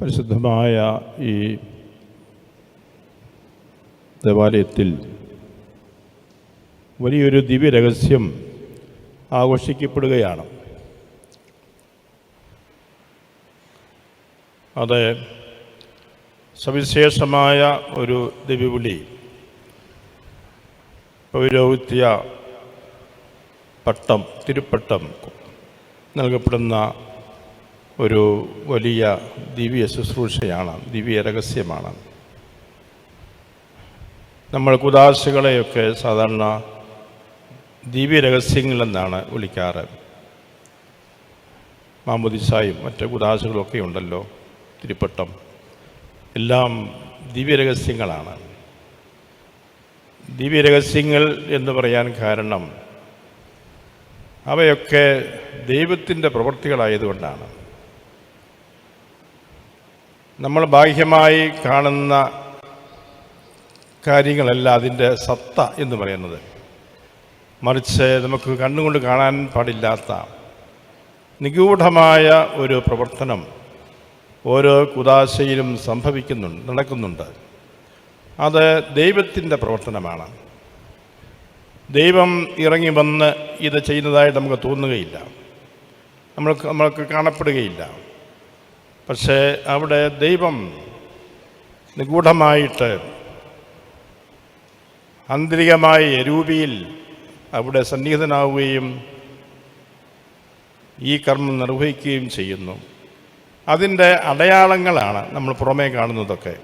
പരിശുദ്ധമായ ഈ ദേവാലയത്തിൽ വലിയൊരു ദിവ്യരഹസ്യം ആഘോഷിക്കപ്പെടുകയാണ്. അത് സവിശേഷമായ ഒരു ദിവ്യവിളി പൗരോഹിത്യ പട്ടം തിരുപ്പട്ടം നൽകപ്പെടുന്ന ഒരു വലിയ ദിവ്യ ശുശ്രൂഷയാണ് ദിവ്യ രഹസ്യമാണ്. നമ്മൾ കുദാശകളെയൊക്കെ സാധാരണ ദിവ്യ രഹസ്യങ്ങളെന്നാണ് വിളിക്കാറ്. മാമുദിസായും മറ്റ് കുദാശകളൊക്കെ ഉണ്ടല്ലോ തിരുപ്പട്ടം. എല്ലാം ദിവ്യ രഹസ്യങ്ങളാണ്. ദിവ്യ രഹസ്യങ്ങൾ എന്ന് പറയാൻ കാരണം അവയൊക്കെ ദൈവത്തിന്റെ പ്രവൃത്തികളായതുകൊണ്ടാണ്. നമ്മൾ ബാഹ്യമായി കാണുന്ന കാര്യങ്ങളല്ല അതിന്റെ സത്ത എന്ന് പറയുന്നത്. മറിച്ച് നമുക്ക് കണ്ണുകൊണ്ട് കാണാൻ പാടില്ലാത്ത നിഗൂഢമായ ഒരു പ്രവർത്തനം ഓരോ കുദാശയിലും സംഭവിക്കുന്നുണ്ട് നടക്കുന്നുണ്ട്. അത് ദൈവത്തിന്റെ പ്രവർത്തനമാണ്. ദൈവം ഇറങ്ങി വന്ന് ഇത് ചെയ്യുന്നതായിട്ട് നമുക്ക് തോന്നുകയില്ല. നമ്മൾക്ക് നമ്മൾക്ക് കാണപ്പെടുകയില്ല. പക്ഷേ അവിടെ ദൈവം നിഗൂഢമായിട്ട് ആന്തരികമായ രൂപിയിൽ അവിടെ സന്നിഹിതനാവുകയും ഈ കർമ്മം നിർവഹിക്കുകയും ചെയ്യുന്നു. അതിന്റെ അടയാളങ്ങളാണ് നമ്മൾ പുറമേ കാണുന്നതൊക്കെ.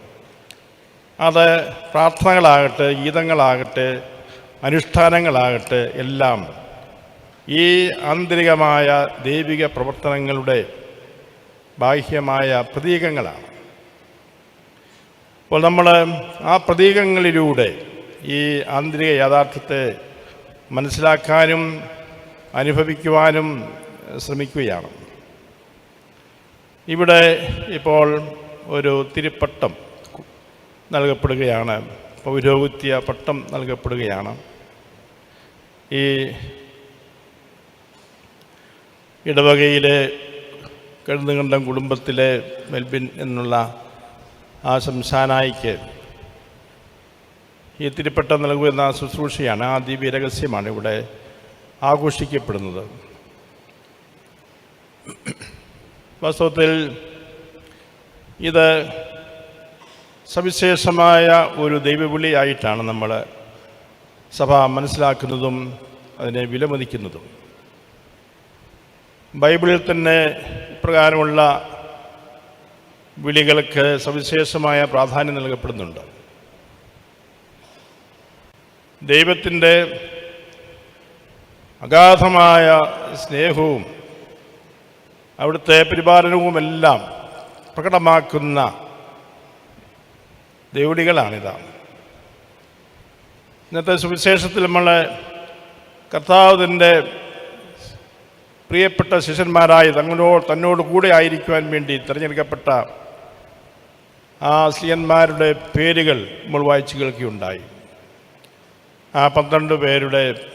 അത് പ്രാർത്ഥനകളാകട്ടെ ഗീതങ്ങളാകട്ടെ അനുഷ്ഠാനങ്ങളാകട്ടെ എല്ലാം ഈ ആന്തരികമായ ദൈവിക പ്രവർത്തനങ്ങളുടെ ബാഹ്യമായ പ്രതീകങ്ങളാണ്. അപ്പോൾ നമ്മൾ ആ പ്രതീകങ്ങളിലൂടെ ഈ ആന്തരിക യാഥാർത്ഥ്യത്തെ മനസ്സിലാക്കാനും അനുഭവിക്കുവാനും ശ്രമിക്കുകയാണ്. ഇവിടെ ഇപ്പോൾ ഒരു തിരുപ്പട്ടം നൽകപ്പെടുകയാണ്. പൗരോഹിത്യ പട്ടം നൽകപ്പെടുകയാണ്. ഈ ഇടവകയിലെ കഴുന്നുകണ്ടം കുടുംബത്തിലെ മെൽബിൻ എന്നുള്ള ആ ശംശാനായിക്ക് ഈ തിരുപ്പട്ടം എന്ന ശുശ്രൂഷയാണ് ആ ദിവ്യ രഹസ്യമാണ് ഇവിടെ ആഘോഷിക്കപ്പെടുന്നത്. വാസ്തവത്തിൽ ഇത് സവിശേഷമായ ഒരു ദൈവവിളിയായിട്ടാണ് നമ്മൾ സഭ മനസ്സിലാക്കുന്നതും അതിനെ വിലമതിക്കുന്നതും. ബൈബിളിൽ തന്നെ ഇപ്രകാരമുള്ള വിളികൾക്ക് സവിശേഷമായ പ്രാധാന്യം നൽകപ്പെടുന്നുണ്ട്. ദൈവത്തിന്റെ അഗാധമായ സ്നേഹവും അവിടുത്തെ പരിപാലനവുമെല്ലാം പ്രകടമാക്കുന്ന ദേവുടികളാണിത് ഇന്നത്തെ സുവിശേഷത്തിൽ നമ്മൾ കർത്താവിന്റെ പ്രിയപ്പെട്ട ശിഷ്യന്മാരായി തങ്ങളോട് തന്നോട് കൂടെ ആയിരിക്കുവാൻ വേണ്ടി തിരഞ്ഞെടുക്കപ്പെട്ട ആ സ്ത്രീയന്മാരുടെ പേരുകൾ നമ്മൾ വായിച്ചു കേൾക്കുകയുണ്ടായി. ആ പന്ത്രണ്ട് പേരുടെ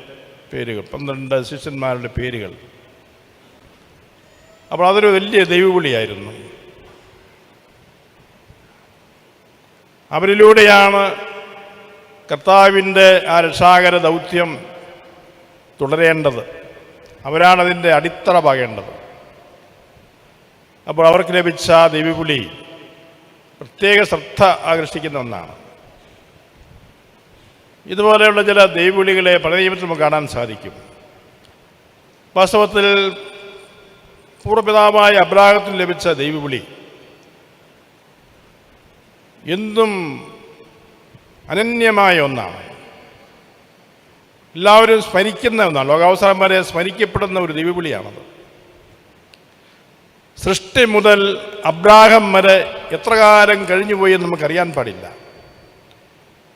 പേരുകൾ പന്ത്രണ്ട് ശിഷ്യന്മാരുടെ പേരുകൾ. അപ്പോൾ അതൊരു വലിയ ദൈവവിളിയായിരുന്നു. അവരിലൂടെയാണ് കർത്താവിന്റെ ആ രക്ഷാകര ദൗത്യം തുടരേണ്ടത്. അവരാണ് അതിന്റെ അടിത്തറ പകേണ്ടത് അപ്പോൾ അവർക്ക് ലഭിച്ച ദേവിപുളി ദൈവവിളി പ്രത്യേക ശ്രദ്ധ ആകർഷിക്കുന്ന ഒന്നാണ്. ഇതുപോലെയുള്ള ചില ദേവിപുളികളെ പല നിയമത്തിൽ നമുക്ക് കാണാൻ സാധിക്കും. വാസ്തവത്തിൽ പൂർവപിതാവായ അബ്രാഹത്തിന് ലഭിച്ച ദൈവവിളി എന്തും അനന്യമായ ഒന്നാണ്. എല്ലാവരും സ്മരിക്കുന്ന ഒന്നാണ്. ലോകാവസാനം വരെ സ്മരിക്കപ്പെടുന്ന ഒരു ദിവ്യപുളിയാണത് സൃഷ്ടി മുതൽ അബ്രാഹം വരെ എത്ര കാലം കഴിഞ്ഞുപോയി എന്ന് നമുക്കറിയാൻ പാടില്ല.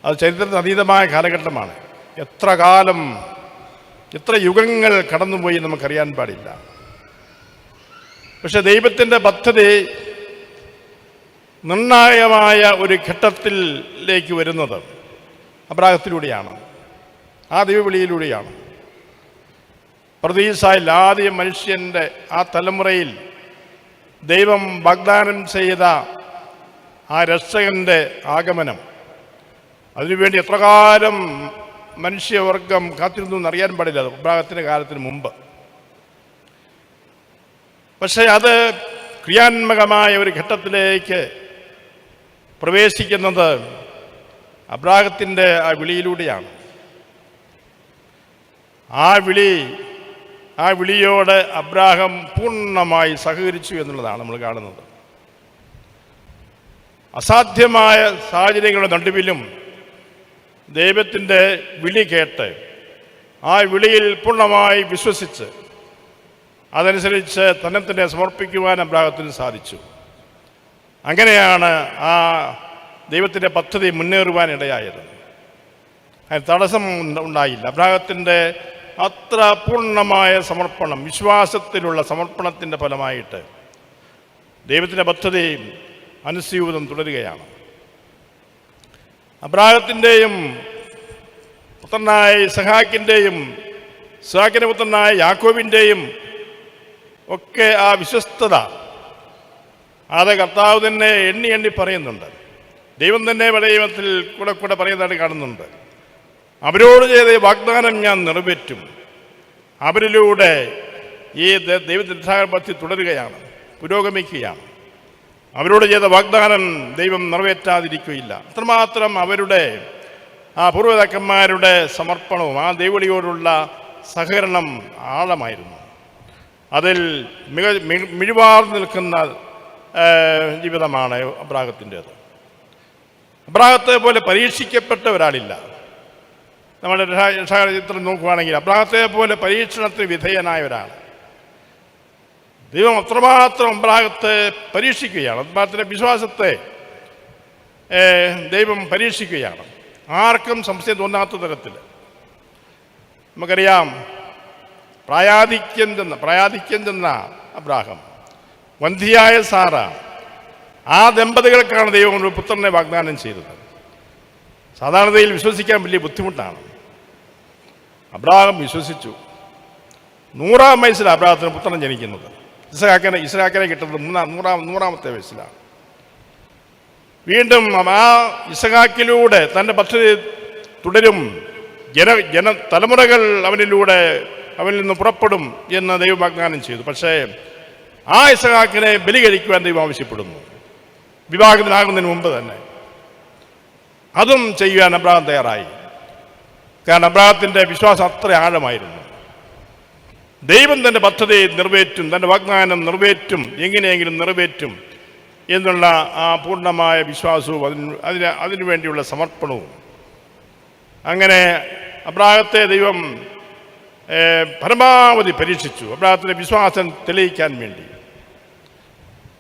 അത് ചരിത്രത്തിന് അതീതമായ കാലഘട്ടമാണ്. എത്ര കാലം എത്ര യുഗങ്ങൾ കടന്നുപോയി നമുക്കറിയാൻ പാടില്ല. പക്ഷെ ദൈവത്തിന്റെ പദ്ധതി നിർണായകമായ ഒരു ഘട്ടത്തിലേക്ക് വരുന്നത് അബ്രാഹത്തിലൂടെയാണ്. ആ ദൈവവിളിയിലൂടെയാണ്. പ്രതീസായിൽ ആദ്യ മനുഷ്യന്റെ ആ തലമുറയിൽ ദൈവം വാഗ്ദാനം ചെയ്ത ആ രക്ഷകന്റെ ആഗമനം. അതിനുവേണ്ടി എത്ര കാലം മനുഷ്യവർഗം കാത്തിരുന്നു എന്നറിയാൻ പാടില്ല. അബ്രാഹത്തിന്റെ കാലത്തിന് മുമ്പ്. പക്ഷേ അത് ക്രിയാത്മകമായ ഒരു ഘട്ടത്തിലേക്ക് പ്രവേശിക്കുന്നത് അബ്രാഹത്തിന്റെ ആ വിളിയിലൂടെയാണ്. ആ വിളി ആ വിളിയോട് അബ്രാഹം പൂർണമായി സഹകരിച്ചു എന്നുള്ളതാണ് നമ്മൾ കാണുന്നത്. അസാധ്യമായ സാഹചര്യങ്ങളുടെ നടുവിലും ദൈവത്തിന്റെ വിളി കേട്ട് ആ വിളിയിൽ പൂർണമായി വിശ്വസിച്ച് അതനുസരിച്ച് തന്നെ തന്നെ സമർപ്പിക്കുവാൻ അബ്രാഹത്തിന് സാധിച്ചു. അങ്ങനെയാണ് ആ ദൈവത്തിന്റെ പദ്ധതി മുന്നേറുവാൻ ഇടയായത് അതിന് തടസ്സം ഉണ്ടായില്ല. അബ്രാഹത്തിന്റെ അത്ര പൂർണമായ സമർപ്പണം വിശ്വാസത്തിലുള്ള സമർപ്പണത്തിന്റെ ഫലമായിട്ട് ദൈവത്തിന്റെ പദ്ധതിയും അനുസ്യൂതം തുടരുകയാണ്. അബ്രാഹത്തിന്റെയും പുത്രനായ സഹാക്കിന്റെയും സഹാക്കിന്റെ പുത്രനായ യാക്കോബിന്റെയും ഒക്കെ ആ വിശ്വസ്തത അത് കർത്താവ് തന്നെ എണ്ണി എണ്ണി പറയുന്നുണ്ട്. ദൈവം തന്നെ ദൈവത്തിൽ കൂടെ കൂടെ പറയുന്നതായിട്ട് കാണുന്നുണ്ട്. അവരോട് ചെയ്ത വാഗ്ദാനം ഞാൻ നിറവേറ്റും. അവരിലൂടെ ഈ ദ- ദൈവത്തിന്റെ പദ്ധതി തുടരുകയാണ് പുരോഗമിക്കുകയാണ്. അവരോട് ചെയ്ത വാഗ്ദാനം ദൈവം നിറവേറ്റാതിരിക്കുകയില്ല. അത്രമാത്രം അവരുടെ ആ പൂർവതാക്കന്മാരുടെ സമർപ്പണവും ആ ദൈവളിയോടുള്ള സഹകരണം ആഴമായിരുന്നു. അതിൽ മിക മിഴിവാർന്നു നിൽക്കുന്ന ജീവിതമാണ് അബ്രാഹത്തിന്റേത്. അബ്രാഹത്തെ പോലെ പരീക്ഷിക്കപ്പെട്ട ഒരാളില്ല നമ്മുടെ രക്ഷാ- രക്ഷാകര ചിത്രം നോക്കുകയാണെങ്കിൽ അബ്രാഹത്തെ പോലെ പരീക്ഷണത്തിന് വിധേയനായ ഒരാൾ ദൈവം അത്രമാത്രം അബ്രാഹത്തെ പരീക്ഷിക്കുകയാണ്. അബ്രാഹത്തിന്റെ വിശ്വാസത്തെ ദൈവം പരീക്ഷിക്കുകയാണ്. ആർക്കും സംശയം തോന്നാത്ത തരത്തിൽ. നമുക്കറിയാം പ്രായാധിക്യം ചെന്ന പ്രായാധിക്യം ചെന്ന അബ്രാഹം വന്ധിയായ സാറ ആ ദമ്പതികൾക്കാണ് ദൈവം ഒരു പുത്രനെ വാഗ്ദാനം ചെയ്തത്. സാധാരണതയിൽ വിശ്വസിക്കാൻ വലിയ ബുദ്ധിമുട്ടാണ്. അബ്രാഹം വിശ്വസിച്ചു. നൂറാം വയസ്സിൽ അബ്രാഹത്തിന് പുത്രൻ ജനിക്കുന്നത്. ഇസ്രാക്കിനെ ഇസ്രാക്കിനെ കിട്ടുന്നത് മൂന്നാം നൂറാം നൂറാമത്തെ വയസ്സിലാണ്. വീണ്ടും ആ ഇസഹാക്കിലൂടെ തന്റെ പദ്ധതി തുടരും. ജന ജന തലമുറകൾ അവനിലൂടെ അവനിൽ നിന്ന് പുറപ്പെടും എന്ന് ദൈവം വാഗ്ദാനം ചെയ്തു. പക്ഷേ ആ ഇസഹാക്കിനെ ബലി കഴിക്കുവാൻ ദൈവം ആവശ്യപ്പെടുന്നു. വിവാഹത്തിനാകുന്നതിന് മുമ്പ് തന്നെ. അതും ചെയ്യുവാൻ അബ്രാഹം തയ്യാറായി. കാരണം അബ്രാഹത്തിന്റെ വിശ്വാസം അത്ര ആഴമായിരുന്നു. ദൈവം തന്റെ പദ്ധതി നിറവേറ്റും തന്റെ വാഗ്ദാനം നിറവേറ്റും എങ്ങനെയെങ്കിലും നിറവേറ്റും എന്നുള്ള ആ പൂർണമായ വിശ്വാസവും അതിന് അതിന് അതിനു വേണ്ടിയുള്ള സമർപ്പണവും. അങ്ങനെ അബ്രാഹത്തെ ദൈവം പരമാവധി പരീക്ഷിച്ചു അബ്രാഹത്തിന്റെ വിശ്വാസം തെളിയിക്കാൻ വേണ്ടി.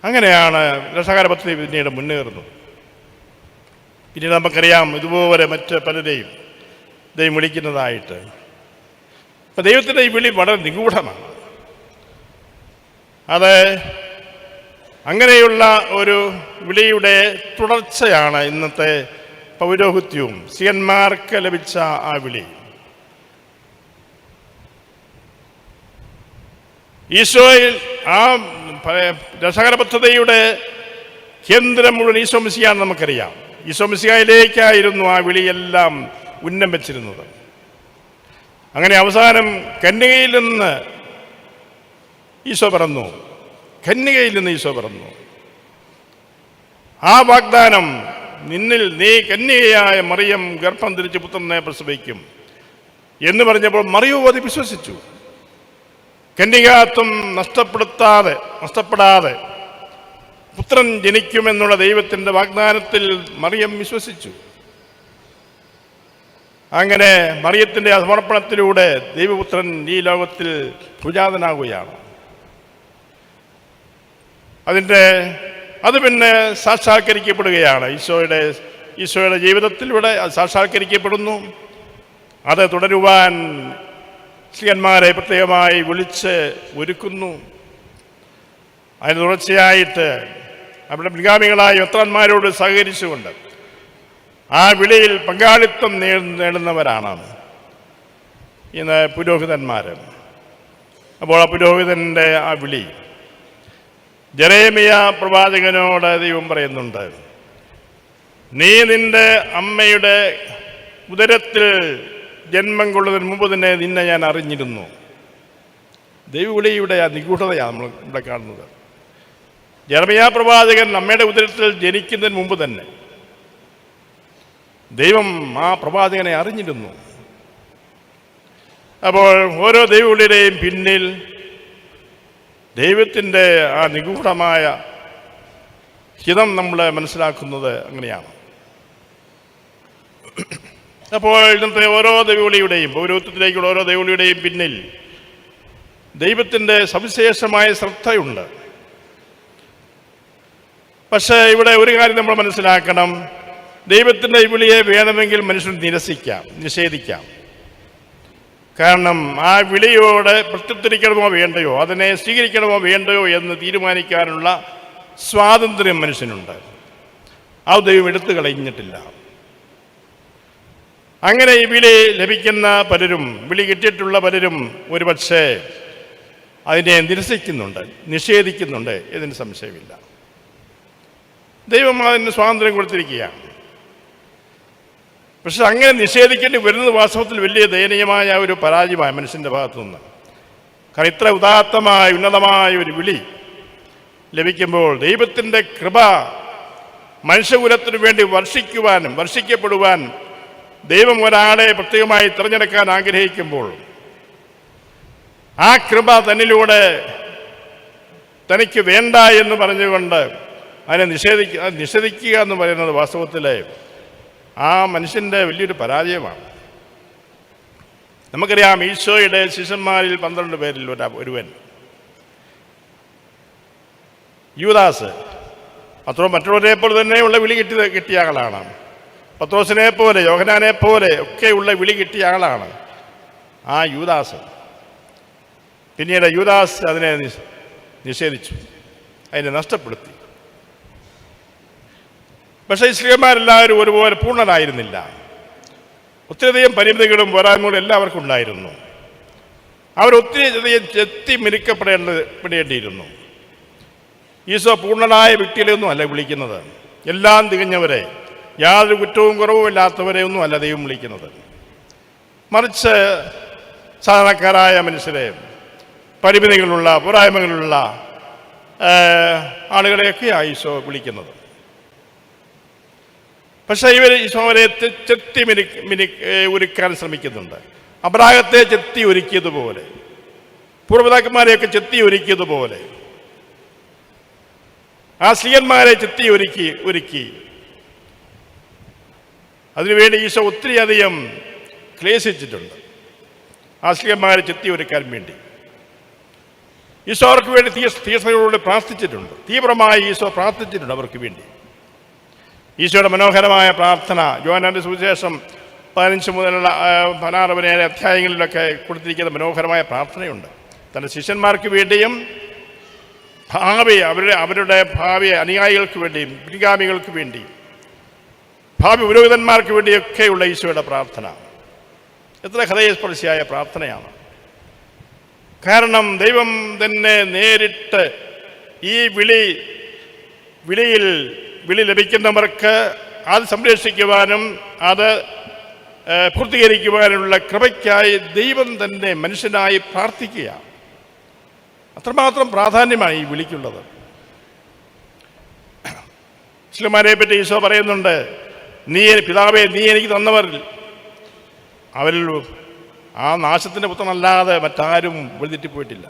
അങ്ങനെയാണ് രസകര പദ്ധതി പിന്നീട് മുന്നേറുന്നത്. പിന്നീട് നമുക്കറിയാം ഇതുപോലെ മറ്റ് പലരെയും ദൈവം വിളിക്കുന്നതായിട്ട്. അപ്പം ദൈവത്തിന്റെ ഈ വിളി വളരെ നിഗൂഢമാണ്. അത് അങ്ങനെയുള്ള ഒരു വിളിയുടെ തുടർച്ചയാണ് ഇന്നത്തെ പൗരോഹിത്യവും സിയന്മാർക്ക് ലഭിച്ച ആ വിളി. ഈശോയിൽ ആ രസകര പദ്ധതിയുടെ കേന്ദ്രം മുഴുവൻ ഈശോ നമുക്കറിയാം. ഈശോ മിശിഹായിലേക്കായിരുന്നു ആ വിളിയെല്ലാം ഉന്നം വെച്ചിരുന്നത്. അങ്ങനെ അവസാനം കന്യകയിൽ നിന്ന് ഈശോ പറന്നു. കന്യകയിൽ നിന്ന് ഈശോ പറന്നു. ആ വാഗ്ദാനം നിന്നിൽ നീ കന്യകയായ മറിയം ഗർഭം തിരിച്ച് പുത്രനെ പ്രസവിക്കും എന്ന് പറഞ്ഞപ്പോൾ മറിയോ അത് വിശ്വസിച്ചു. കന്യകാത്വം നഷ്ടപ്പെടുത്താതെ നഷ്ടപ്പെടാതെ പുത്രൻ ജനിക്കുമെന്നുള്ള ദൈവത്തിന്റെ വാഗ്ദാനത്തിൽ മറിയം വിശ്വസിച്ചു. അങ്ങനെ മറിയത്തിന്റെ സമർപ്പണത്തിലൂടെ ദൈവപുത്രൻ ഈ ലോകത്തിൽ സുജാതനാകുകയാണ് അതിന്റെ അത് പിന്നെ സാക്ഷാത്കരിക്കപ്പെടുകയാണ്. ഈശോയുടെ ഈശോയുടെ ജീവിതത്തിലൂടെ അത് സാക്ഷാത്കരിക്കപ്പെടുന്നു. അത് തുടരുവാൻ ശ്രീയന്മാരെ പ്രത്യേകമായി വിളിച്ച് ഒരുക്കുന്നു. അതിന് തുടർച്ചയായിട്ട് അവരുടെ പിൻഗാമികളായ യത്രന്മാരോട് സഹകരിച്ചുകൊണ്ട് ആ വിളിയിൽ പങ്കാളിത്തം നേടുന്നവരാണ് ഇന്ന് പുരോഹിതന്മാർ അപ്പോൾ ആ പുരോഹിതന്റെ ആ വിളി ജരേമിയ പ്രവാചകനോട് ദൈവം പറയുന്നുണ്ട് നീ നിന്റെ അമ്മയുടെ ഉദരത്തിൽ ജന്മം കൊള്ളുന്നതിന് മുമ്പ് തന്നെ നിന്നെ ഞാൻ അറിഞ്ഞിരുന്നു. ദൈവവിളിയുടെ ആ നിഗൂഢതയാണ് നമ്മൾ ഇവിടെ കാണുന്നത്. ജർമിയ പ്രവാചകൻ അമ്മയുടെ ഉദരത്തിൽ ജനിക്കുന്നതിന് മുമ്പ് തന്നെ ദൈവം ആ പ്രവാചകനെ അറിഞ്ഞിരുന്നു. അപ്പോൾ ഓരോ ദൈവങ്ങളുടെയും പിന്നിൽ ദൈവത്തിന്റെ ആ നിഗൂഢമായ ഹിതം നമ്മൾ മനസ്സിലാക്കുന്നത് അങ്ങനെയാണ്. അപ്പോൾ ഇന്നത്തെ ഓരോ ദൈവവിളിയുടെയും പൗരോത്വത്തിലേക്കുള്ള ഓരോ ദൈവവിളിയുടെയും പിന്നിൽ ദൈവത്തിന്റെ സവിശേഷമായ ശ്രദ്ധയുണ്ട്. പക്ഷേ ഇവിടെ ഒരു കാര്യം നമ്മൾ മനസ്സിലാക്കണം. ദൈവത്തിന്റെ വിളിയെ വേണമെങ്കിൽ മനുഷ്യൻ നിരസിക്കാം നിഷേധിക്കാം. കാരണം ആ വിളിയോട് പ്രത്യുത്തരിക്കണമോ വേണ്ടയോ അതിനെ സ്വീകരിക്കണമോ വേണ്ടയോ എന്ന് തീരുമാനിക്കാനുള്ള സ്വാതന്ത്ര്യം മനുഷ്യനുണ്ട്. ആ ദൈവം എടുത്തു കളഞ്ഞിട്ടില്ല. അങ്ങനെ ഈ വിളി ലഭിക്കുന്ന പലരും വിളി കിട്ടിയിട്ടുള്ള പലരും ഒരുപക്ഷെ അതിനെ നിരസിക്കുന്നുണ്ട് നിഷേധിക്കുന്നുണ്ട് ഇതിന് സംശയമില്ല. ദൈവം അതിന് സ്വാതന്ത്ര്യം കൊടുത്തിരിക്കുകയാണ്. പക്ഷെ അങ്ങനെ നിഷേധിക്കേണ്ടി വരുന്നത് വാസ്തവത്തിൽ വലിയ ദയനീയമായ ഒരു പരാജയമായ മനുഷ്യന്റെ ഭാഗത്തു നിന്ന്. കാരണം ഇത്ര ഉദാത്തമായ ഉന്നതമായ ഒരു വിളി ലഭിക്കുമ്പോൾ ദൈവത്തിന്റെ കൃപ മനുഷ്യകുലത്തിനു വേണ്ടി വർഷിക്കുവാനും വർഷിക്കപ്പെടുവാൻ ദൈവം ഒരാളെ പ്രത്യേകമായി തിരഞ്ഞെടുക്കാൻ ആഗ്രഹിക്കുമ്പോൾ ആ കൃപ തന്നിലൂടെ തനിക്ക് വേണ്ട എന്ന് പറഞ്ഞുകൊണ്ട് അതിനെ നിഷേധിക്കുക നിഷേധിക്കുക എന്ന് പറയുന്നത് വാസ്തവത്തിൽ ആ മനുഷ്യന്റെ വലിയൊരു പരാജയമാണ്. നമുക്കറിയാം ഈശോയുടെ ശിഷ്യന്മാരിൽ പന്ത്രണ്ട് പേരിൽ ഒരു ഒരുവൻ. യുവദാസ് അത്രോ മറ്റുള്ളവരെ പോലെ തന്നെയുള്ള വിളി കിട്ടി കിട്ടിയ ആളാണ്. പത്രോസിനെ പോലെ യോഹനാനെ പോലെ ഒക്കെയുള്ള വിളി കിട്ടിയ ആളാണ് ആ യൂദാസ്. പിന്നീട് യൂദാസ് അതിനെ നിഷേധിച്ചു. അതിനെ നഷ്ടപ്പെടുത്തി. പക്ഷേ സ്ത്രീമാരെല്ലാവരും ഒരുപോലെ പൂർണരായിരുന്നില്ല ഒത്തിരിയധികം പരിമിതികളും പോരായ്മകളും എല്ലാവർക്കും ഉണ്ടായിരുന്നു. അവർ ഒത്തിരി അധികം ചെത്തി മിനുക്കപ്പെടേണ്ടത് പെടേണ്ടിയിരുന്നു. ഈശോ പൂർണനായ വ്യക്തികളെയൊന്നും അല്ല വിളിക്കുന്നത്. എല്ലാം തികഞ്ഞവരെ യാതൊരു കുറ്റവും കുറവും ഇല്ലാത്തവരെ ഒന്നും അല്ല ദൈവം വിളിക്കുന്നത്. മറിച്ച് സാധാരണക്കാരായ മനുഷ്യരെ പരിമിതികളുള്ള പോരായ്മകളുള്ള ആളുകളെയൊക്കെയാണ് ഈശോ വിളിക്കുന്നത്. പക്ഷേ ഇവർ ഈശോവരെ ചെത്തി മിനി മിനി ഒരുക്കാൻ ശ്രമിക്കുന്നുണ്ട്. അബ്രാഹത്തെ ചെത്തി ഒരുക്കിയതുപോലെ. പൂർവതാക്കന്മാരെയൊക്കെ ചെത്തി ഒരുക്കിയതുപോലെ. ആ സ്ത്രീയന്മാരെ ചെത്തി ഒരുക്കി ഒരുക്കി. അതിനുവേണ്ടി ഈശോ ഒത്തിരിയധികം ക്ലേശിച്ചിട്ടുണ്ട്. ആ സ്ത്രീയന്മാരെ ചെത്തി ഒരുക്കാൻ വേണ്ടി. ഈശോ അവർക്ക് വേണ്ടി തീ തീർത്ഥങ്ങളോട് പ്രാർത്ഥിച്ചിട്ടുണ്ട്. തീവ്രമായി ഈശോ പ്രാർത്ഥിച്ചിട്ടുണ്ട് അവർക്ക് വേണ്ടി. ഈശോയുടെ മനോഹരമായ പ്രാർത്ഥന ജോനാന്റെ സുവിശേഷം പതിനഞ്ച് മുതലുള്ള പതിനാറ് പതിനേഴ് അധ്യായങ്ങളിലൊക്കെ കൊടുത്തിരിക്കുന്ന മനോഹരമായ പ്രാർത്ഥനയുണ്ട്. തന്റെ ശിഷ്യന്മാർക്ക് വേണ്ടിയും ഭാവി അവരുടെ അവരുടെ ഭാവി അനുയായികൾക്ക് വേണ്ടിയും പിൻഗാമികൾക്ക് വേണ്ടിയും ഭാവി പുരോഹിതന്മാർക്ക് വേണ്ടിയൊക്കെയുള്ള ഈശോയുടെ പ്രാർത്ഥന. എത്ര ഹൃദയസ്പർശിയായ പ്രാർത്ഥനയാണ്. കാരണം ദൈവം തന്നെ നേരിട്ട് ഈ വിളി വിളിയിൽ വിളി ലഭിക്കുന്നവർക്ക് അത് സംരക്ഷിക്കുവാനും അത് പൂർത്തീകരിക്കുവാനുള്ള കൃപയ്ക്കായി ദൈവം തന്നെ മനുഷ്യനായി പ്രാർത്ഥിക്കുക അത്രമാത്രം പ്രാധാന്യമായി വിളിക്കുള്ളത്. മുസ്ലിമാരെ പറ്റി ഈശോ പറയുന്നുണ്ട് നീ പിതാവെ നീ എനിക്ക് തന്നവരിൽ അവരിൽ ആ നാശത്തിന്റെ പുത്രനല്ലാതെ മറ്റാരും വെളുതിറ്റിപ്പോയിട്ടില്ല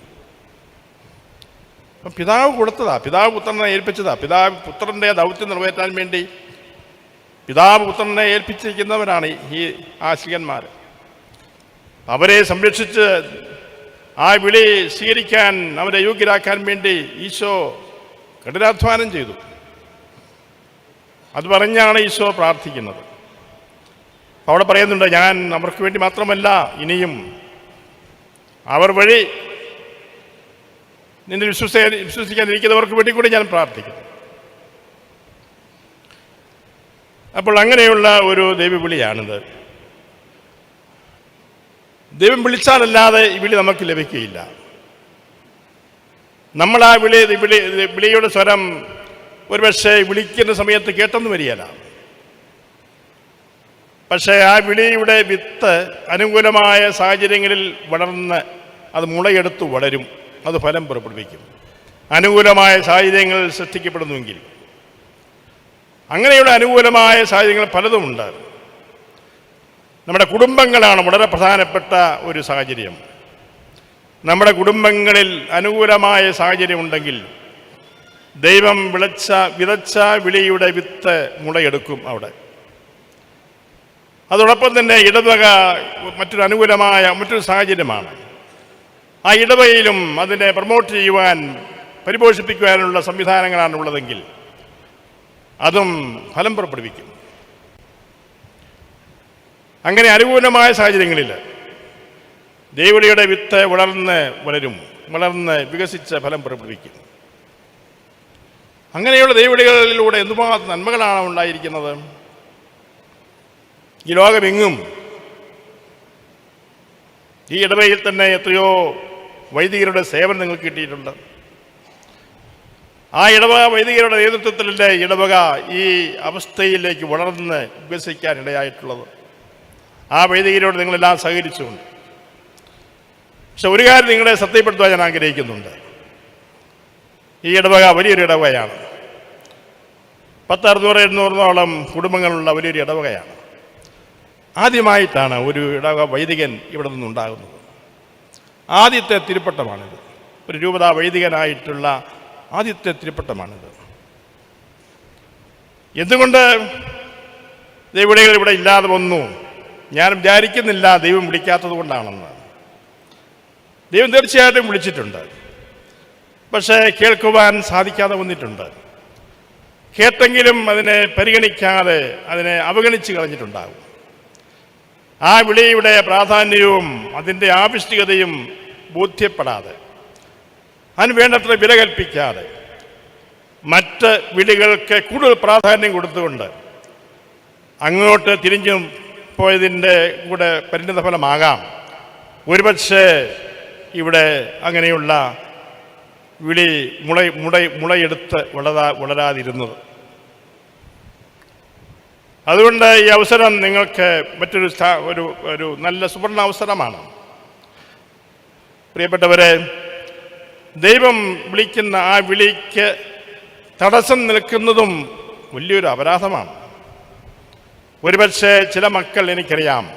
അപ്പം പിതാവ് കൊടുത്തതാ. പിതാവ് പുത്രനെ ഏൽപ്പിച്ചതാ. പിതാവ് പുത്രന്റെ ദൗത്യം നിറവേറ്റാൻ വേണ്ടി പിതാവ് പുത്രനെ ഏൽപ്പിച്ചിരിക്കുന്നവരാണ് ഈ ആശികന്മാർ അവരെ സംരക്ഷിച്ച് ആ വിളി സ്വീകരിക്കാൻ അവരെ യോഗ്യരാക്കാൻ വേണ്ടി ഈശോ കഠിനാധ്വാനം ചെയ്തു. അത് പറഞ്ഞാണ് ഈശോ പ്രാർത്ഥിക്കുന്നത്. അവിടെ പറയുന്നുണ്ട് ഞാൻ അവർക്ക് വേണ്ടി മാത്രമല്ല ഇനിയും അവർ വഴി നിന്നെ വിശ്വസിക്കാൻ വിശ്വസിക്കാതിരിക്കുന്നവർക്ക് വേണ്ടി കൂടി ഞാൻ പ്രാർത്ഥിക്കുന്നു. അപ്പോൾ അങ്ങനെയുള്ള ഒരു ദൈവവിളിയാണിത് ദൈവം വിളിച്ചാലല്ലാതെ ഈ വിളി നമുക്ക് ലഭിക്കുകയില്ല. നമ്മൾ ആ വിളി വിളി വിളിയുടെ സ്വരം ഒരുപക്ഷെ വിളിക്കുന്ന സമയത്ത് കേട്ടെന്ന് വരികയില്ല. പക്ഷേ ആ വിളിയുടെ വിത്ത് അനുകൂലമായ സാഹചര്യങ്ങളിൽ വളർന്ന് അത് മുളയെടുത്ത് വളരും. അത് ഫലം പുറപ്പെടുവിക്കും. അനുകൂലമായ സാഹചര്യങ്ങൾ സൃഷ്ടിക്കപ്പെടുന്നുവെങ്കിൽ. അങ്ങനെയുള്ള അനുകൂലമായ സാഹചര്യങ്ങൾ പലതുമുണ്ട് നമ്മുടെ കുടുംബങ്ങളാണ് വളരെ പ്രധാനപ്പെട്ട ഒരു സാഹചര്യം. നമ്മുടെ കുടുംബങ്ങളിൽ അനുകൂലമായ സാഹചര്യം ഉണ്ടെങ്കിൽ ദൈവം വിളച്ച വിതച്ച വിളിയുടെ വിത്ത് മുളയെടുക്കും അവിടെ. അതോടൊപ്പം തന്നെ ഇടതുക മറ്റൊരു അനുകൂലമായ മറ്റൊരു സാഹചര്യമാണ്. ആ ഇടവയിലും അതിനെ പ്രൊമോട്ട് ചെയ്യുവാൻ പരിപോഷിപ്പിക്കുവാനുള്ള സംവിധാനങ്ങളാണ് ഉള്ളതെങ്കിൽ അതും ഫലം പുറപ്പെടുവിക്കും. അങ്ങനെ അനുകൂലമായ സാഹചര്യങ്ങളിൽ ദേവിളിയുടെ വിത്ത് വളർന്ന് വളരും വളർന്ന് വികസിച്ച ഫലം പുറപ്പെടുവിക്കും. അങ്ങനെയുള്ള ദേവിളികളിലൂടെ എന്തുമാത്രം നന്മകളാണ് ഉണ്ടായിരിക്കുന്നത്? ഈ ലോകമെങ്ങും ഈ ഇടവയിൽ തന്നെ എത്രയോ വൈദികരുടെ സേവനം നിങ്ങൾക്ക് കിട്ടിയിട്ടുണ്ട്. ആ ഇടവക വൈദികരുടെ നേതൃത്വത്തിലല്ലേ ഇടവക ഈ അവസ്ഥയിലേക്ക് വളർന്ന് വികസിക്കാൻ ഇടയായിട്ടുള്ളത്. ആ വൈദികരോട് നിങ്ങളെല്ലാം സഹകരിച്ചുകൊണ്ട്. പക്ഷെ ഒരു കാര്യം നിങ്ങളെ സത്യപ്പെടുത്തുവാൻ ഞാൻ ആഗ്രഹിക്കുന്നുണ്ട്. ഈ ഇടവക വലിയൊരു ഇടവകയാണ്. പത്ത് അറുന്നൂറ് എഴുന്നൂറിനോളം കുടുംബങ്ങളുള്ള വലിയൊരു ഇടവകയാണ്. ആദ്യമായിട്ടാണ് ഒരു ഇടവക വൈദികൻ ഇവിടെ നിന്നുണ്ടാകുന്നത്. ആദ്യത്തെ തിരുപ്പട്ടമാണിത്. ഒരു രൂപതാ വൈദികനായിട്ടുള്ള ആദ്യത്തെ തിരുപ്പട്ടമാണിത്. എന്തുകൊണ്ട് ദൈവവിളികൾ ഇവിടെ ഇല്ലാതെ വന്നു? ഞാൻ വിചാരിക്കുന്നില്ല ദൈവം വിളിക്കാത്തത് കൊണ്ടാണെന്ന്. ദൈവം തീർച്ചയായിട്ടും വിളിച്ചിട്ടുണ്ട്. പക്ഷേ കേൾക്കുവാൻ സാധിക്കാതെ വന്നിട്ടുണ്ട്. കേട്ടെങ്കിലും അതിനെ പരിഗണിക്കാതെ അതിനെ അവഗണിച്ച് കളഞ്ഞിട്ടുണ്ടാകും. ആ വിളിയുടെ പ്രാധാന്യവും അതിന്റെ ആവശ്യകതയും ബോധ്യപ്പെടാതെ അതിന് വേണ്ടത്ര വില കൽപ്പിക്കാതെ മറ്റ് വിളികൾക്ക് കൂടുതൽ പ്രാധാന്യം കൊടുത്തുകൊണ്ട് അങ്ങോട്ട് തിരിഞ്ഞു പോയതിന്റെ കൂടെ പരിണിതഫലമാകാം ഒരുപക്ഷെ ഇവിടെ അങ്ങനെയുള്ള വിളി മുള മുട മുളയെടുത്ത് വളരാ വളരാതിരുന്നത്. അതുകൊണ്ട് ഈ അവസരം നിങ്ങൾക്ക് മറ്റൊരു ഒരു ഒരു നല്ല സുവർണ അവസരമാണ്. പ്രിയപ്പെട്ടവരെ ദൈവം വിളിക്കുന്ന ആ വിളിക്ക് തടസ്സം നിൽക്കുന്നതും വലിയൊരു അപരാധമാണ്. ഒരുപക്ഷെ ചില മക്കൾ എനിക്കറിയാം.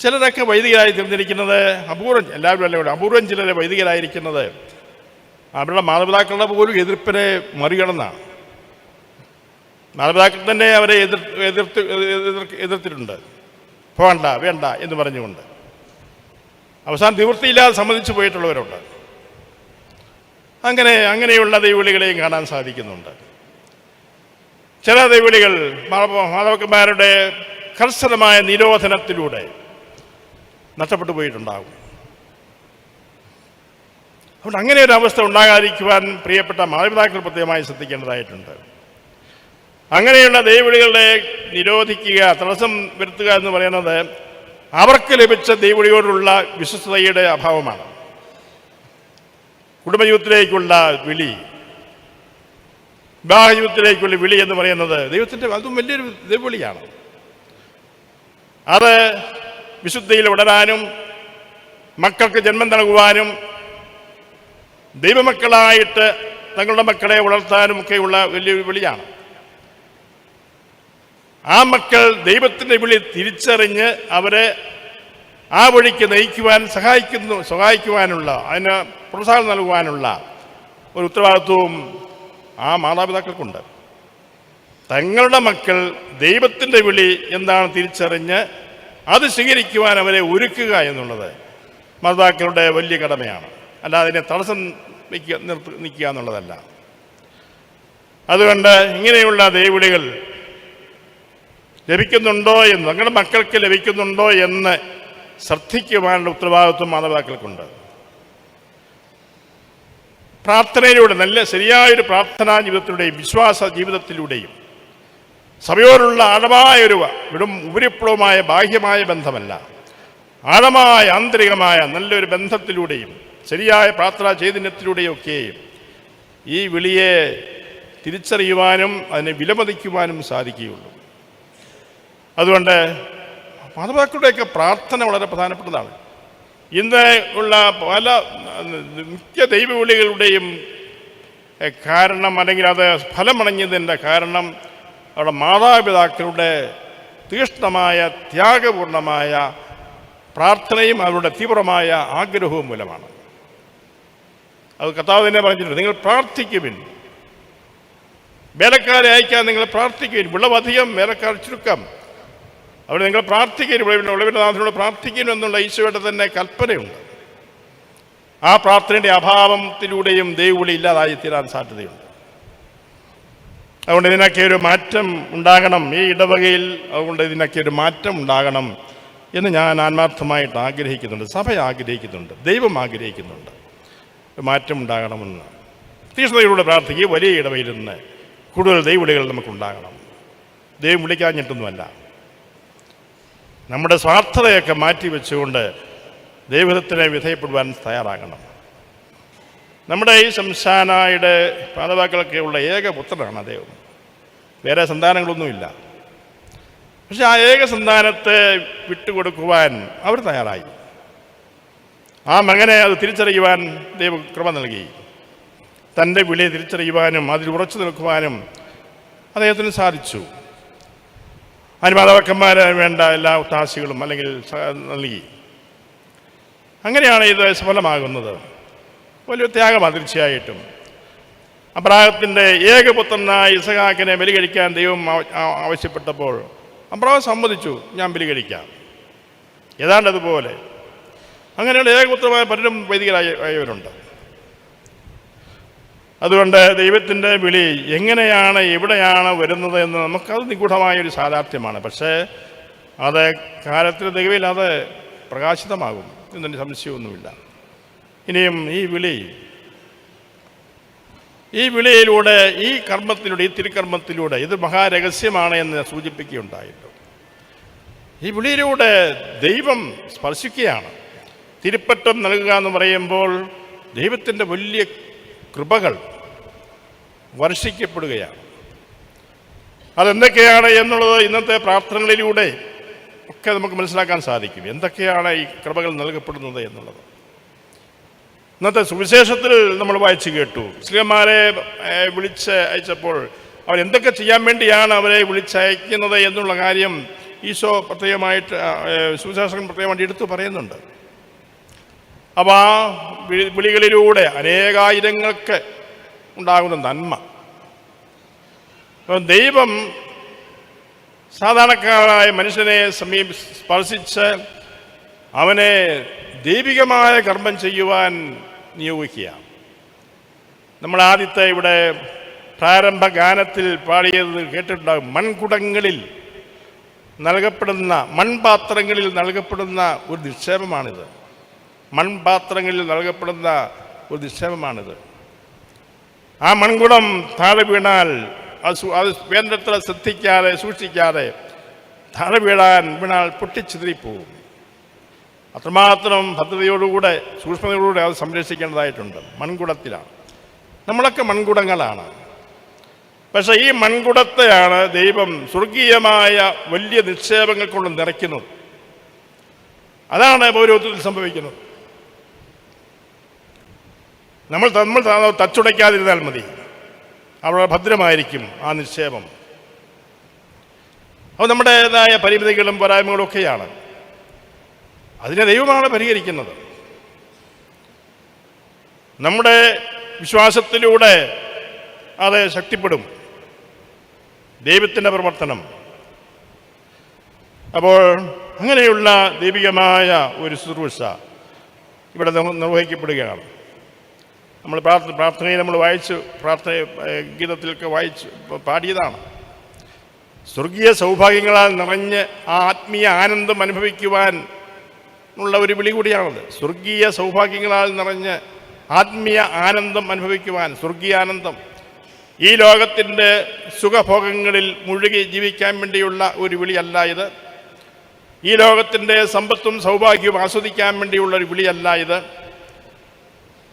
ചിലരൊക്കെ വൈദികരായി തീർന്നിരിക്കുന്നത് അപൂർവം എല്ലാവരും അല്ല അപൂർവം ചിലരെ വൈദികരായിരിക്കുന്നത് അവരുടെ മാതാപിതാക്കളുടെ പോലും എതിർപ്പിനെ മറികടന്നാണ്. മാതാപിതാക്കൾ തന്നെ അവരെ എതിർ എതിർത്ത് എതിർ- എതിർത്തിട്ടുണ്ട്. പോകണ്ട വേണ്ട എന്ന് പറഞ്ഞുകൊണ്ട്. അവസാനം നിവൃത്തിയില്ലാതെ സമ്മതിച്ചു പോയിട്ടുള്ളവരുണ്ട്. അങ്ങനെ അങ്ങനെയുള്ള ദൈവവിളികളെയും കാണാൻ സാധിക്കുന്നുണ്ട്. ചില ദൈവവിളികൾ മാതാപിതാക്കന്മാരുടെ കർശനമായ നിരോധനത്തിലൂടെ നഷ്ടപ്പെട്ടു പോയിട്ടുണ്ടാകും. അതുകൊണ്ട് അങ്ങനെ ഒരു അവസ്ഥ ഉണ്ടാകാതിരിക്കുവാൻ പ്രിയപ്പെട്ട മാതാപിതാക്കൾ പ്രത്യേകമായി ശ്രദ്ധിക്കേണ്ടതായിട്ടുണ്ട്. അങ്ങനെയുള്ള ദൈവവിളികളെ നിരോധിക്കുക തടസ്സം വരുത്തുക എന്ന് പറയുന്നത് അവർക്ക് ലഭിച്ച ദൈവിയോടുള്ള വിശ്വസ്തയുടെ അഭാവമാണ്. കുടുംബജീവിതത്തിലേക്കുള്ള വിളി വിവാഹജീവിതത്തിലേക്കുള്ള വിളി എന്ന് പറയുന്നത് ദൈവത്തിന്റെ അതും വലിയൊരു ദൈവവിളിയാണ് അത് വിശുദ്ധിയിൽ വളരാനും മക്കൾക്ക് ജന്മം നൽകുവാനും ദൈവമക്കളായിട്ട് തങ്ങളുടെ മക്കളെ വളർത്താനും ഒക്കെയുള്ള വലിയൊരു വിളിയാണ് ആ മക്കൾ ദൈവത്തിന്റെ വിളി തിരിച്ചറിഞ്ഞ് അവരെ ആ വഴിക്ക് നയിക്കുവാൻ സഹായിക്കുന്നു സഹായിക്കുവാനുള്ള അതിന് പ്രോത്സാഹനം നൽകുവാനുള്ള ഒരു ഉത്തരവാദിത്വവും ആ മാതാപിതാക്കൾക്കുണ്ട്. തങ്ങളുടെ മക്കൾ ദൈവത്തിന്റെ വിളി എന്താണ് തിരിച്ചറിഞ്ഞ് അത് സ്വീകരിക്കുവാൻ അവരെ ഒരുക്കുക എന്നുള്ളത് മാതാക്കളുടെ വലിയ കടമയാണ്. അല്ലാതെ അതിനെ തടസ്സം നിൽക്കുക എന്നുള്ളതല്ല. അതുകൊണ്ട് ഇങ്ങനെയുള്ള ദൈവവിളികൾ ലഭിക്കുന്നുണ്ടോ എന്ന് നിങ്ങളുടെ മക്കൾക്ക് ലഭിക്കുന്നുണ്ടോ എന്ന് ശ്രദ്ധിക്കുവാനുള്ള ഉത്തരവാദിത്വം മാതാപിതാക്കൾക്കുണ്ട്. പ്രാർത്ഥനയിലൂടെ നല്ല ശരിയായൊരു പ്രാർത്ഥനാ ജീവിതത്തിലൂടെയും വിശ്വാസ ജീവിതത്തിലൂടെയും സഭയോടുള്ള ആഴമായ ഒരു വിടും ഉപരിപ്ലവമായ ബാഹ്യമായ ബന്ധമല്ല. ആഴമായ ആന്തരികമായ നല്ലൊരു ബന്ധത്തിലൂടെയും ശരിയായ പ്രാർത്ഥനാ ചൈതന്യത്തിലൂടെയൊക്കെ ഈ വിളിയെ തിരിച്ചറിയുവാനും അതിനെ വിലമതിക്കുവാനും സാധിക്കുകയുള്ളൂ. അതുകൊണ്ട് മാതാപിതാക്കളുടെയൊക്കെ പ്രാർത്ഥന വളരെ പ്രധാനപ്പെട്ടതാണ്. ഇന്ന് ഉള്ള പല മിക്ക ദൈവവിളികളുടെയും കാരണം അല്ലെങ്കിൽ അത് ഫലമണഞ്ഞതിന്റെ കാരണം അവിടെ മാതാപിതാക്കളുടെ തീഷ്ണമായ ത്യാഗപൂർണമായ പ്രാർത്ഥനയും അവരുടെ തീവ്രമായ ആഗ്രഹവും മൂലമാണ്. അത് കർത്താവ് തന്നെ പറഞ്ഞിട്ടുണ്ട് നിങ്ങൾ പ്രാർത്ഥിക്കുവിൻ. വേലക്കാരെ അയക്കാൻ നിങ്ങൾ പ്രാർത്ഥിക്കുവിൻ. വിളവധികം വേലക്കാർ ചുരുക്കം. അവിടെ നിങ്ങൾ പ്രാർത്ഥിക്കരുത്. പിന്നെ ഉള്ളവരുടെ നാഥനോട് പ്രാർത്ഥിക്കുന്നു എന്നുള്ള ഈശോയുടെ തന്നെ കൽപ്പനയുണ്ട്. ആ പ്രാർത്ഥനയുടെ അഭാവത്തിലൂടെയും ദൈവവിളി ഇല്ലാതായി തീരാൻ സാധ്യതയുണ്ട്. അതുകൊണ്ട് ഇതിനൊക്കെ ഒരു മാറ്റം ഉണ്ടാകണം. ഈ ഇടവകയിൽ അതുകൊണ്ട് ഇതിനൊക്കെ ഒരു മാറ്റം ഉണ്ടാകണം എന്ന് ഞാൻ ആത്മാർത്ഥമായിട്ട് ആഗ്രഹിക്കുന്നുണ്ട്. സഭ ആഗ്രഹിക്കുന്നുണ്ട്. ദൈവം ആഗ്രഹിക്കുന്നുണ്ട്. മാറ്റം ഉണ്ടാകണമെന്ന്. തീഷ്ണതയോടെ പ്രാർത്ഥിക്കുക. വലിയ ഇടവയിൽ നിന്ന് കൂടുതൽ ദൈവവിളികൾ നമുക്കുണ്ടാകണം. ദൈവം വിളിക്കാഞ്ഞിട്ടൊന്നുമല്ല. നമ്മുടെ സ്വാർത്ഥതയൊക്കെ മാറ്റി വെച്ചുകൊണ്ട് ദൈവത്തിനെ വിധേയപ്പെടുവാൻ തയ്യാറാകണം. നമ്മുടെ ഈ സംസ്ഥാനയുടെ മാതാപിതാക്കളൊക്കെ ഉള്ള ഏക പുത്രനാണ് അദ്ദേഹം. വേറെ സന്താനങ്ങളൊന്നുമില്ല. പക്ഷെ ആ ഏക സന്താനത്തെ വിട്ടുകൊടുക്കുവാൻ അവർ തയ്യാറായി. ആ മകനെ അത് തിരിച്ചറിയുവാൻ ദൈവം കൃപ നൽകി. തന്റെ വിളിയെ തിരിച്ചറിയുവാനും അതിൽ ഉറച്ചു നിൽക്കുവാനും അദ്ദേഹത്തിന് സാധിച്ചു. അതിന് മാതാപിതാക്കന്മാരെ വേണ്ട എല്ലാ ഒത്താശകളും അല്ലെങ്കിൽ നൽകി. അങ്ങനെയാണ് ഇത് സഫലമാകുന്നത്. വലിയ ത്യാഗമാണ് തീർച്ചയായിട്ടും. അബ്രാഹത്തിന്റെ ഏകപുത്രനായ ഇസഹാക്കിനെ ബലി കഴിക്കാൻ ദൈവം ആവശ്യപ്പെട്ടപ്പോൾ അബ്രാഹം സമ്മതിച്ചു ഞാൻ ബലി കഴിക്കാം ഏതാണ്ട് അതുപോലെ അങ്ങനെയുള്ള ഏകപുത്രമായ പലരും വൈദികരായ ആയവരുണ്ട്. അതുകൊണ്ട് ദൈവത്തിന്റെ വിളി എങ്ങനെയാണ് എവിടെയാണ് വരുന്നത് എന്ന് നമുക്കത് നിഗൂഢമായൊരു സാധാർത്ഥ്യമാണ് പക്ഷേ അത് കാലത്തിൽ ദൈവയിൽ അത് പ്രകാശിതമാകും എന്നൊരു സംശയമൊന്നുമില്ല. ഇനിയും ഈ വിളി ഈ വിളിയിലൂടെ ഈ കർമ്മത്തിലൂടെ ഈ തിരുക്കർമ്മത്തിലൂടെ ഇത് മഹാരഹസ്യമാണ് എന്ന് സൂചിപ്പിക്കുകയുണ്ടായിട്ടു ഈ വിളിയിലൂടെ ദൈവം സ്പർശിക്കുകയാണ്. തിരുപ്പറ്റം നൽകുക എന്ന് പറയുമ്പോൾ ദൈവത്തിന്റെ വലിയ കൃപകൾ വർഷിക്കപ്പെടുകയാണ്. അതെന്തൊക്കെയാണ് എന്നുള്ളത് ഇന്നത്തെ പ്രാർത്ഥനകളിലൂടെ ഒക്കെ നമുക്ക് മനസ്സിലാക്കാൻ സാധിക്കും. എന്തൊക്കെയാണ് ഈ കൃപകൾ നൽകപ്പെടുന്നത് എന്നുള്ളത്. ഇന്നത്തെ സുവിശേഷത്തിൽ നമ്മൾ വായിച്ചു കേട്ടു. മുസ്ലിംമാരെ വിളിച്ച് അയച്ചപ്പോൾ അവർ എന്തൊക്കെ ചെയ്യാൻ വേണ്ടിയാണ് അവരെ വിളിച്ചയക്കുന്നത് എന്നുള്ള കാര്യം ഈശോ പ്രത്യേകമായിട്ട് സുവിശേഷകൻ പ്രത്യേകമായിട്ട് എടുത്തു പറയുന്നുണ്ട്. അപ്പോൾ ആ വിളി- വിളികളിലൂടെ അനേകായിരങ്ങൾക്ക് ഉണ്ടാകുന്ന നന്മ. അപ്പം ദൈവം സാധാരണക്കാരായ മനുഷ്യനെ സമീപ സ്പർശിച്ച് അവനെ ദൈവികമായ കർമ്മം ചെയ്യുവാൻ നിയോഗിക്കുക നമ്മൾ ആദ്യത്തെ ഇവിടെ പ്രാരംഭ ഗാനത്തിൽ പാടിയത് കേട്ടിട്ടുണ്ടാകും. മൺകുടങ്ങളിൽ നൽകപ്പെടുന്ന മൺപാത്രങ്ങളിൽ നൽകപ്പെടുന്ന ഒരു നിക്ഷേപമാണിത്. മൺപാത്രങ്ങളിൽ നൽകപ്പെടുന്ന ഒരു നിക്ഷേപമാണിത്. ആ മൺകുടം താഴെ വീണാൽ അത് അത് വേണ്ടത്ര ശ്രദ്ധിക്കാതെ സൂക്ഷിക്കാതെ താഴെ വീഴാൻ വീണാൽ പൊട്ടിച്ചിതറിപ്പോവും അത്രമാത്രം ഭദ്രതയോടുകൂടെ സൂക്ഷ്മതയോടുകൂടെ അത് സംരക്ഷിക്കേണ്ടതായിട്ടുണ്ട് മൺകുടത്തിലാണ്. നമ്മളൊക്കെ മൺകുടങ്ങളാണ്. പക്ഷെ ഈ മൺകുടത്തെയാണ് ദൈവം സ്വർഗീയമായ വലിയ നിക്ഷേപങ്ങൾ കൊണ്ട് നിറയ്ക്കുന്നത്. അതാണ് പൗരോഹിത്യത്തിൽ സംഭവിക്കുന്നത്. നമ്മൾ നമ്മൾ തച്ചുടയ്ക്കാതിരുന്നാൽ മതി. അവിടെ ഭദ്രമായിരിക്കും ആ നിക്ഷേപം. അപ്പോൾ നമ്മുടേതായ പരിമിതികളും പോരായ്മകളും ഒക്കെയാണ്. അതിനെ ദൈവമാണ് പരിഹരിക്കുന്നത്. നമ്മുടെ വിശ്വാസത്തിലൂടെ അത് ശക്തിപ്പെടും. ദൈവത്തിന്റെ പ്രവർത്തനം. അപ്പോൾ അങ്ങനെയുള്ള ദൈവികമായ ഒരു ശുശ്രൂഷ ഇവിടെ നിർ- നിർവഹിക്കപ്പെടുകയാണ്. നമ്മൾ പ്രാർത്ഥന പ്രാർത്ഥനയിൽ നമ്മൾ വായിച്ചു പ്രാർത്ഥന ഗീതത്തിലൊക്കെ വായിച്ചു പാടിയതാണ്. സ്വർഗീയ സൗഭാഗ്യങ്ങളാൽ നിറഞ്ഞ് ആ ആത്മീയ ആനന്ദം അനുഭവിക്കുവാൻ ഉള്ള ഒരു വിളി കൂടിയാണത്. സ്വർഗീയ സൗഭാഗ്യങ്ങളാൽ നിറഞ്ഞ് ആത്മീയ ആനന്ദം അനുഭവിക്കുവാൻ സ്വർഗീയ ആനന്ദം ഈ ലോകത്തിന്റെ സുഖഭോഗങ്ങളിൽ മുഴുകി ജീവിക്കാൻ വേണ്ടിയുള്ള ഒരു വിളിയല്ല ഇത്. ഈ ലോകത്തിന്റെ സമ്പത്തും സൗഭാഗ്യവും ആസ്വദിക്കാൻ വേണ്ടിയുള്ള ഒരു വിളിയല്ല ഇത്.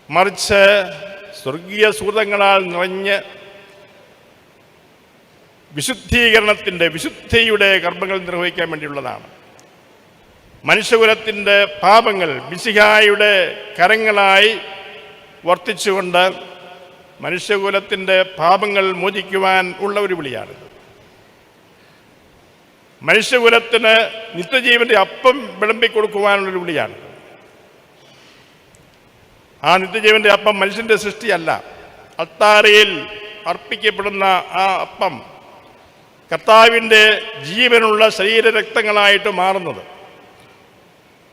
മറിച്ച് സ്വർഗീയ സൂതങ്ങളാൽ നിറഞ്ഞ് വിശുദ്ധീകരണത്തിന്റെ വിശുദ്ധിയുടെ കർമ്മങ്ങൾ നിർവഹിക്കാൻ വേണ്ടിയുള്ളതാണ്. മനുഷ്യകുലത്തിന്റെ പാപങ്ങൾ മിശിഹായുടെ കരങ്ങളായി വർത്തിച്ചുകൊണ്ട് മനുഷ്യകുലത്തിന്റെ പാപങ്ങൾ മോചിക്കുവാൻ ഉള്ള ഒരു വിളിയാണ്. മനുഷ്യകുലത്തിന് നിത്യജീവന്റെ അപ്പം വിളമ്പിക്കൊടുക്കുവാനുള്ളൊരു വിളിയാണ്. ആ നിത്യജീവന്റെ അപ്പം മനുഷ്യന്റെ സൃഷ്ടിയല്ല. അത്താറയിൽ അർപ്പിക്കപ്പെടുന്ന ആ അപ്പം കർത്താവിന്റെ ജീവനുള്ള ശരീരരക്തങ്ങളായിട്ട് മാറുന്നത്.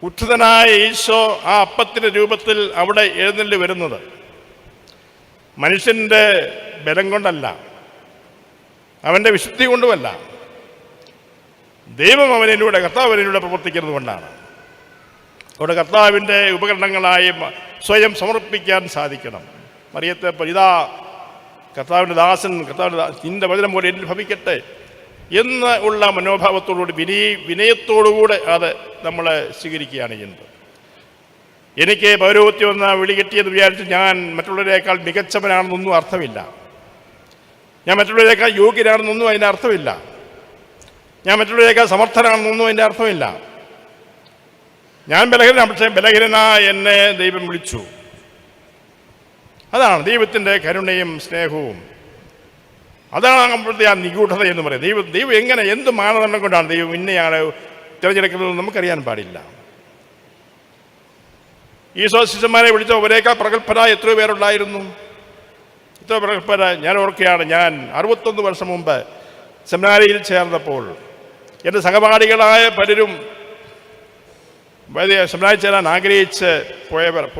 ഉത്ഥിതനായ ഈശോ ആ അപ്പത്തിന്റെ രൂപത്തിൽ അവിടെ എഴുന്നള്ളി വരുന്നത്. മനുഷ്യന്റെ ബലം കൊണ്ടല്ല. അവന്റെ വിശുദ്ധി കൊണ്ടുമല്ല. ദൈവം അവനിലൂടെ കർത്താവ് അവനിലൂടെ പ്രവർത്തിക്കുന്നത് കൊണ്ടാണ്. അവിടെ കർത്താവിന്റെ ഉപകരണങ്ങളായി സ്വയം സമർപ്പിക്കാൻ സാധിക്കണം. മറിയത്തെ പരിതാ കർത്താവിന്റെ ദാസൻ കർത്താവിന്റെ നിന്റെ വചനം പോലെ എന്നിൽ ഭവിക്കട്ടെ എന്ന് ഉള്ള മനോഭാവത്തോടുകൂടി വിനയ വിനയത്തോടുകൂടെ അത് നമ്മൾ സ്വീകരിക്കുകയാണ് ചെയ്യുന്നത്. എനിക്ക് പൗരോഹിത്യം എന്ന വിളി കിട്ടിയെന്ന് വിചാരിച്ച് ഞാൻ മറ്റുള്ളവരെക്കാൾ മികച്ചവനാണെന്നൊന്നും അർത്ഥമില്ല. ഞാൻ മറ്റുള്ളവരെക്കാൾ യോഗ്യനാണെന്നൊന്നും അതിന്റെ അർത്ഥമില്ല. ഞാൻ മറ്റുള്ളവരെക്കാൾ സമർത്ഥനാണെന്നൊന്നും അതിന്റെ അർത്ഥമില്ല. ഞാൻ ബലഹീനനാണ് പക്ഷേ ബലഹീനനായ എന്നെ ദൈവം വിളിച്ചു. അതാണ് ദൈവത്തിന്റെ കരുണയും സ്നേഹവും. അതാണ് അപ്പോഴത്തെ ആ നിഗൂഢത എന്ന് പറയുന്നത്. ദൈവം ദൈവം എങ്ങനെ എന്ത് മാനദണ്ഡം കൊണ്ടാണ് ദൈവം ഇന്നയാളെ തിരഞ്ഞെടുക്കുന്നതെന്ന് നമുക്കറിയാൻ പാടില്ല. ഈശോ ശിഷ്യന്മാരെ വിളിച്ച ഒരേക്കാൾ പ്രഗത്ഭരായ എത്രയോ പേരുണ്ടായിരുന്നു. ഇത്ര പ്രഗത്ഭര ഞാൻ ഓർക്കുകയാണ് ഞാൻ അറുപത്തൊന്ന് വർഷം മുമ്പ് സെമിനാരിയിൽ ചേർന്നപ്പോൾ എന്റെ സഹപാഠികളായ പലരും വലിയ സെമിനാരിൽ ചേരാൻ ആഗ്രഹിച്ച് പോയവർ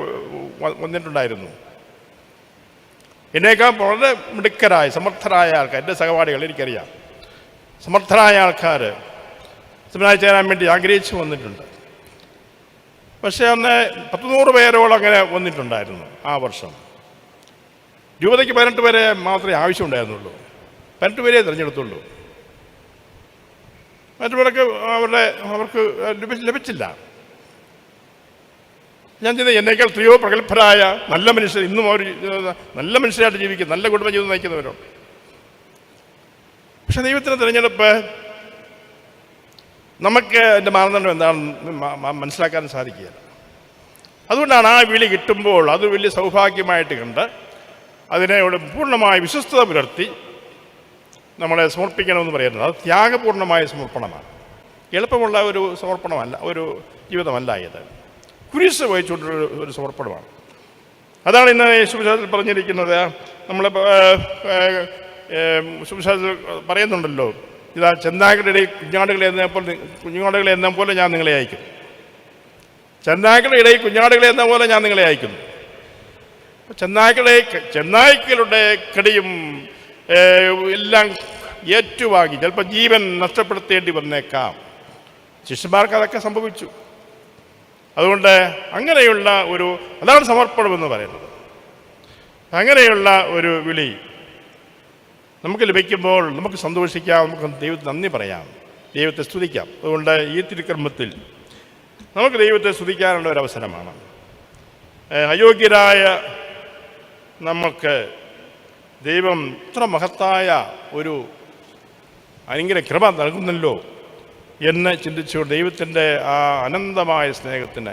വന്നിട്ടുണ്ടായിരുന്നു. എന്നേക്കാൾ വളരെ മിടുക്കരായ സമർത്ഥരായ ആൾക്കാർ എന്റെ സഹപാഠികൾ എനിക്കറിയാം. സമർത്ഥരായ ആൾക്കാർ സെമിനാരിൽ ചേരാൻ വേണ്ടി ആഗ്രഹിച്ച് വന്നിട്ടുണ്ട്. പക്ഷേ അന്ന് പത്തുനൂറ് പേരോളം അങ്ങനെ വന്നിട്ടുണ്ടായിരുന്നു ആ വർഷം. രൂപതയ്ക്ക് പതിനെട്ട് പേരെ മാത്രമേ ആവശ്യമുണ്ടായിരുന്നുള്ളൂ. പതിനെട്ട് പേരെ തിരഞ്ഞെടുത്തുള്ളൂ. മറ്റുള്ളവർക്ക് അവരുടെ അവർക്ക് ലഭിച്ചില്ല. ഞാൻ ചെയ്ത എന്നേക്കാൾ എത്രയോ പ്രഗത്ഭരായ നല്ല മനുഷ്യർ ഇന്നും അവർ നല്ല മനുഷ്യരായിട്ട് ജീവിക്കും നല്ല കുടുംബജീവിതം നയിക്കുന്നവരുണ്ട് പക്ഷെ ദൈവത്തിന്റെ തിരഞ്ഞെടുപ്പ് നമുക്ക് എന്റെ മാനദണ്ഡം എന്താണെന്ന് മനസ്സിലാക്കാൻ സാധിക്കുകയില്ല. അതുകൊണ്ടാണ് ആ വിളി കിട്ടുമ്പോൾ അത് വലിയ സൗഭാഗ്യമായിട്ട് കണ്ട് അതിനെ ഇവിടെ പൂർണമായ വിശ്വസ്തത പുലർത്തി നമ്മളെ സമർപ്പിക്കണമെന്ന് പറയുന്നത്. അത് ത്യാഗപൂർണമായ സമർപ്പണമാണ്. എളുപ്പമുള്ള ഒരു സമർപ്പണമല്ല ഒരു ജീവിതമല്ല ഇത്. കുരിശ് വഹിച്ചുകൊണ്ടൊരു ഒരു സമർപ്പണമാണ്. അതാണ് ഇന്ന് സുവിശേഷത്തിൽ പറഞ്ഞിരിക്കുന്നത്. നമ്മൾ സുവിശേഷത്തിൽ പറയുന്നുണ്ടല്ലോ ഇതാ ചെന്നാകളുടെ ഇടയിൽ കുഞ്ഞാടുകളെ എന്ന പോലെ കുഞ്ഞാടുകളെ എന്ന പോലെ ഞാൻ നിങ്ങളെ അയക്കും. ചെന്നായ്ക്കളുടെ ഇടയിൽ കുഞ്ഞാടുകളെ എന്ന പോലെ ഞാൻ നിങ്ങളെ അയക്കുന്നു ചെന്നായ്ക്കളെ ചെന്നായ്ക്കളുടെ കടിയും എല്ലാം ഏറ്റുവാങ്ങി ചിലപ്പോൾ ജീവൻ നഷ്ടപ്പെടുത്തേണ്ടി വന്നേക്കാം. ശിഷ്യന്മാർക്ക് അതൊക്കെ സംഭവിച്ചു. അതുകൊണ്ട് അങ്ങനെയുള്ള ഒരു അതാണ് സമർപ്പണം എന്ന് പറയുന്നത്. അങ്ങനെയുള്ള ഒരു വിളി നമുക്ക് ലഭിക്കുമ്പോൾ നമുക്ക് സന്തോഷിക്കാം നമുക്ക് ദൈവത്തെ നന്ദി പറയാം ദൈവത്തെ സ്തുതിക്കാം. അതുകൊണ്ട് ഈ തിരുക്കർമ്മത്തിൽ നമുക്ക് ദൈവത്തെ സ്തുതിക്കാനുള്ള ഒരു അവസരമാണ്. അയോഗ്യരായ നമുക്ക് ദൈവം ഇത്ര മഹത്തായ ഒരു അനുഗ്രഹ കൃപ നൽകുന്നല്ലോ. എന്ന് ചിന്തിച്ചുകൊണ്ട് ദൈവത്തിന്റെ ആ അനന്തമായ സ്നേഹത്തിന്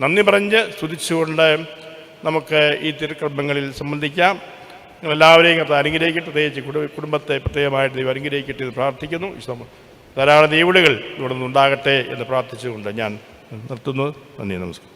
നന്ദി പറഞ്ഞ് സ്തുതിച്ചുകൊണ്ട് നമുക്ക് ഈ തിരുക്കർമ്മങ്ങളിൽ സംബന്ധിക്കാം. നിങ്ങളെല്ലാവരെയും അത് അനുഗ്രഹിക്കട്ടെ. പ്രത്യേകിച്ച് കുടു- കുടുംബത്തെ പ്രത്യേകമായിട്ട് ദൈവം അനുഗ്രഹിക്കട്ടെ എന്ന് പ്രാർത്ഥിക്കുന്നു. ധാരാളം ദൈവടുകൾ ഇവിടെ നിന്നുണ്ടാകട്ടെ എന്ന് പ്രാർത്ഥിച്ചുകൊണ്ട് ഞാൻ നിർത്തുന്നു. നന്ദി നമസ്കാരം.